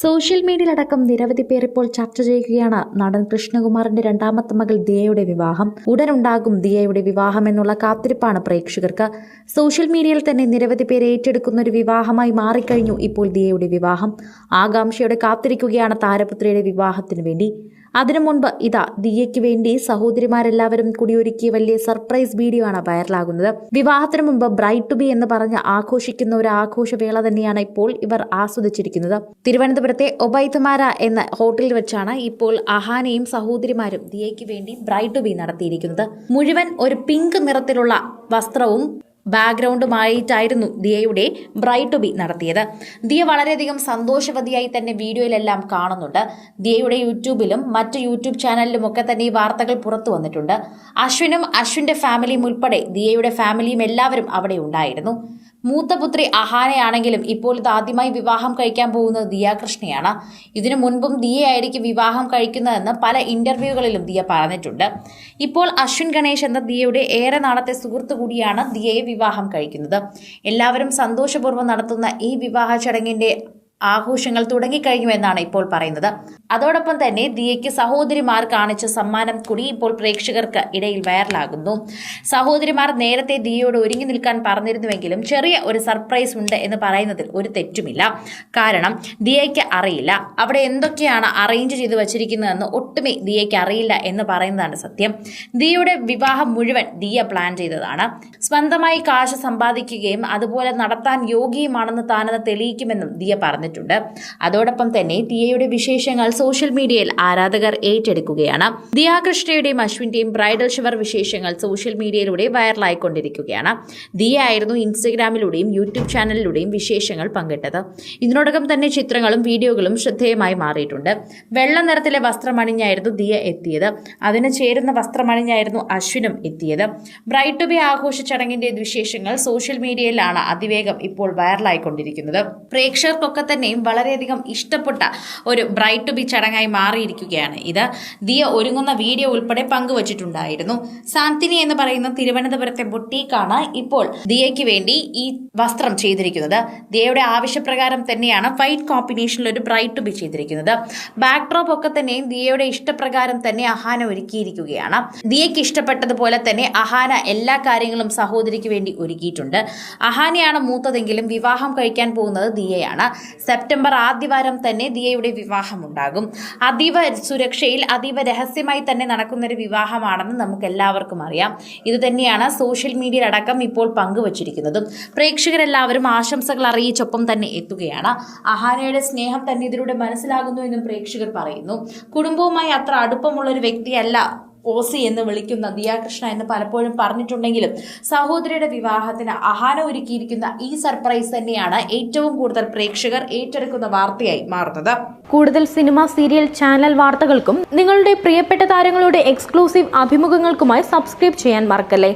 Social മീഡിയയിലടക്കം നിരവധി പേർ ഇപ്പോൾ ചർച്ച ചെയ്യുകയാണ് നടൻ കൃഷ്ണകുമാറിന്റെ രണ്ടാമത്തെ മകൾ ദിയയുടെ വിവാഹം. ഉടനുണ്ടാകും ദിയയുടെ വിവാഹം എന്നുള്ള കാത്തിരിപ്പാണ് പ്രേക്ഷകർക്ക്. സോഷ്യൽ മീഡിയയിൽ തന്നെ നിരവധി പേർ ഏറ്റെടുക്കുന്ന ഒരു വിവാഹമായി മാറിക്കഴിഞ്ഞു ഇപ്പോൾ ദിയയുടെ വിവാഹം. ആകാംക്ഷയോടെ കാത്തിരിക്കുകയാണ് താരപുത്രിയുടെ വിവാഹത്തിന് വേണ്ടി. അതിനു മുൻപ് ഇതാ ദിയയ്ക്ക് വേണ്ടി സഹോദരിമാരെല്ലാവരും കൂടി ഒരുക്കിയ വലിയ സർപ്രൈസ് വീഡിയോ ആണ് വൈറലാകുന്നത്. വിവാഹത്തിന് മുമ്പ് ബ്രൈറ്റ് ടു ബി എന്ന് പറഞ്ഞ് ആഘോഷിക്കുന്ന ഒരു ആഘോഷവേള തന്നെയാണ് ഇപ്പോൾ ഇവർ ആസ്വദിച്ചിരിക്കുന്നത്. തിരുവനന്തപുരത്തെ ഒബൈത്തുമാര എന്ന ഹോട്ടലിൽ വെച്ചാണ് ഇപ്പോൾ അഹാനയും സഹോദരിമാരും ദിയയ്ക്ക് വേണ്ടി ബ്രൈറ്റ് ടു ബി നടത്തിയിരിക്കുന്നത്. മുഴുവൻ ഒരു പിങ്ക് നിറത്തിലുള്ള വസ്ത്രവും ബാക്ക്ഗ്രൗണ്ടുമായിട്ടായിരുന്നു ദിയയുടെ ബ്രൈറ്റ് ടു ബി നടത്തിയത്. ദിയ വളരെയധികം സന്തോഷവതിയായി തന്നെ വീഡിയോയിലെല്ലാം കാണുന്നുണ്ട്. ദിയയുടെ യൂട്യൂബിലും മറ്റ് യൂട്യൂബ് ചാനലിലും ഒക്കെ തന്നെ ഈ വാർത്തകൾ പുറത്തു വന്നിട്ടുണ്ട്. അശ്വിനും അശ്വിന്റെ ഫാമിലിയും ഉൾപ്പെടെ ദിയയുടെ ഫാമിലിയും എല്ലാവരും അവിടെ ഉണ്ടായിരുന്നു. മൂത്ത പുത്രി അഹാനയാണെങ്കിലും ഇപ്പോൾ ഇത് ആദ്യമായി വിവാഹം കഴിക്കാൻ പോകുന്നത് ദിയാകൃഷ്ണയാണ് ഇതിനു മുൻപും ദിയയായിരിക്കും വിവാഹം കഴിക്കുന്നതെന്ന് പല ഇന്റർവ്യൂകളിലും ദിയ പറഞ്ഞിട്ടുണ്ട്. ഇപ്പോൾ അശ്വിൻ ഗണേഷ് എന്ന ദിയയുടെ ഏറെ നാളത്തെ സുഹൃത്തു കൂടിയാണ് ദിയയെ വിവാഹം കഴിക്കുന്നത്. എല്ലാവരും സന്തോഷപൂർവം നടത്തുന്ന ഈ വിവാഹ ചടങ്ങിന്റെ ആഘോഷങ്ങൾ തുടങ്ങിക്കഴിഞ്ഞു എന്നാണ് ഇപ്പോൾ പറയുന്നത്. അതോടൊപ്പം തന്നെ ദിയയ്ക്ക് സഹോദരിമാർ കാണിച്ച സമ്മാനം കൂടി ഇപ്പോൾ പ്രേക്ഷകർക്ക് ഇടയിൽ വൈറലാകുന്നു. സഹോദരിമാർ നേരത്തെ ദിയയോട് ഒരുങ്ങി നിൽക്കാൻ പറഞ്ഞിരുന്നുവെങ്കിലും ചെറിയ ഒരു സർപ്രൈസ് ഉണ്ട് എന്ന് പറയുന്നതിൽ ഒരു തെറ്റുമില്ല. കാരണം ദിയയ്ക്ക് അറിയില്ല. അവിടെ എന്തൊക്കെയാണ് അറേഞ്ച് ചെയ്ത് വച്ചിരിക്കുന്നതെന്ന് ഒട്ടുമേ ദിയയ്ക്ക് അറിയില്ല എന്ന് പറയുന്നതാണ് സത്യം. ദിയയുടെ വിവാഹം മുഴുവൻ ദിയ പ്ലാൻ ചെയ്തതാണ്. സ്വന്തമായി കാശ് സമ്പാദിക്കുകയും അതുപോലെ നടത്താൻ യോഗ്യമാണെന്ന് താനെന്ന് തെളിയിക്കുമെന്നും ദിയ പറഞ്ഞിട്ടുണ്ട് അതോടൊപ്പം തന്നെ ദിയയുടെ വിശേഷങ്ങൾ സോഷ്യൽ മീഡിയയിൽ ആരാധകർ ഏറ്റെടുക്കുകയാണ്. ദിയാകൃഷ്ണയുടെയും അശ്വിന്റെയും ബ്രൈഡൽ ഷവർ വിശേഷങ്ങൾ സോഷ്യൽ മീഡിയയിലൂടെ വൈറലായിക്കൊണ്ടിരിക്കുകയാണ് ദിയ ആയിരുന്നു ഇൻസ്റ്റഗ്രാമിലൂടെയും യൂട്യൂബ് ചാനലിലൂടെയും വിശേഷങ്ങൾ പങ്കിട്ടത്. ഇതിനോടകം തന്നെ ചിത്രങ്ങളും വീഡിയോകളും ശ്രദ്ധേയമായി മാറിയിട്ടുണ്ട്. വെള്ള നിറത്തിലെ വസ്ത്രമണിഞ്ഞായിരുന്നു ദിയ എത്തിയത്. അതിന് ചേരുന്ന വസ്ത്രമണിഞ്ഞായിരുന്നു അശ്വിനും എത്തിയത്. ബ്രൈറ്റ് ടു ബി ആഘോഷ ചടങ്ങിന്റെ വിശേഷങ്ങൾ സോഷ്യൽ മീഡിയയിലാണ് അതിവേഗം ഇപ്പോൾ വൈറലായിക്കൊണ്ടിരിക്കുന്നത് പ്രേക്ഷകർക്കൊക്കെ തന്നെയും വളരെയധികം ഇഷ്ടപ്പെട്ട ഒരു ബ്രൈറ്റ് ടു ബി ചടങ്ങായി മാറിയിരിക്കുകയാണ് ഇത്. ദിയ ഒരുങ്ങുന്ന വീഡിയോ ഉൾപ്പെടെ പങ്കുവച്ചിട്ടുണ്ടായിരുന്നു. സാന്തിനി എന്ന് പറയുന്ന തിരുവനന്തപുരത്തെ ബൊട്ടീക്കാണ് ഇപ്പോൾ ദിയയ്ക്ക് വേണ്ടി ഈ വസ്ത്രം ചെയ്തിരിക്കുന്നത്. ദിയയുടെ ആവശ്യപ്രകാരം തന്നെയാണ് വൈറ്റ് കോമ്പിനേഷനിൽ ഒരു ബ്രൈറ്റ് ടു ബി ചെയ്തിരിക്കുന്നത്. ബാക്ക് ഡ്രോപ്പ് ഒക്കെ തന്നെയും ദിയയുടെ ഇഷ്ടപ്രകാരം തന്നെ അഹാന ഒരുക്കിയിരിക്കുകയാണ്. ദിയയ്ക്ക് ഇഷ്ടപ്പെട്ടതുപോലെ തന്നെ അഹാന എല്ലാ കാര്യങ്ങളും സഹോദരിക്ക് വേണ്ടി ഒരുക്കിയിട്ടുണ്ട്. അഹാനയാണ് മൂത്തതെങ്കിലും വിവാഹം കഴിക്കാൻ പോകുന്നത് ദിയയാണ്. സെപ്റ്റംബർ ആദ്യവാരം തന്നെ ദിയയുടെ വിവാഹം ഉണ്ടാകും അതീവ സുരക്ഷയിൽ അതീവ രഹസ്യമായി തന്നെ നടക്കുന്നൊരു വിവാഹമാണെന്ന് നമുക്ക് എല്ലാവർക്കും അറിയാം. ഇത് തന്നെയാണ് സോഷ്യൽ മീഡിയയിൽ അടക്കം ഇപ്പോൾ പങ്കുവച്ചിരിക്കുന്നതും. പ്രേക്ഷകരെല്ലാവരും ആശംസകൾ അറിയിച്ചൊപ്പം തന്നെ എത്തുകയാണ്. അഹാനയുടെ സ്നേഹം തന്നെ ഇതിലൂടെ മനസ്സിലാകുന്നു എന്നും പ്രേക്ഷകർ പറയുന്നു. കുടുംബവുമായി അത്ര അടുപ്പമുള്ള ഒരു വ്യക്തിയല്ല ഓസി എന്ന് വിളിക്കുന്ന ദിയാകൃഷ്ണ എന്ന് പലപ്പോഴും പറഞ്ഞിട്ടുണ്ടെങ്കിലും സഹോദരിയുടെ വിവാഹത്തിന് അഹാന ഒരുക്കിയിരിക്കുന്ന ഈ സർപ്രൈസ് തന്നെയാണ് ഏറ്റവും കൂടുതൽ പ്രേക്ഷകർ ഏറ്റെടുക്കുന്ന വാർത്തയായി മാറുന്നത്. കൂടുതൽ സിനിമ സീരിയൽ ചാനൽ വാർത്തകൾക്കും നിങ്ങളുടെ പ്രിയപ്പെട്ട താരങ്ങളുടെ എക്സ്ക്ലൂസീവ് അഭിമുഖങ്ങൾക്കുമായി സബ്സ്ക്രൈബ് ചെയ്യാൻ മറക്കല്ലേ?